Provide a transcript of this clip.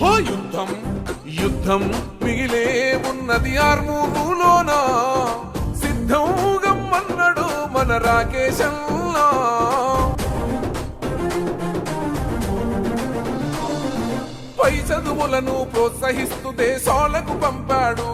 ఓ యుద్ధం యుద్ధం మిగిలే ఉన్నది ఆర్మూరులోన? సిద్ధం గమ్మన్నడు మన రాకేశంలా పై చదువులను ప్రోత్సహిస్తూ దేశాలకు పంపాడు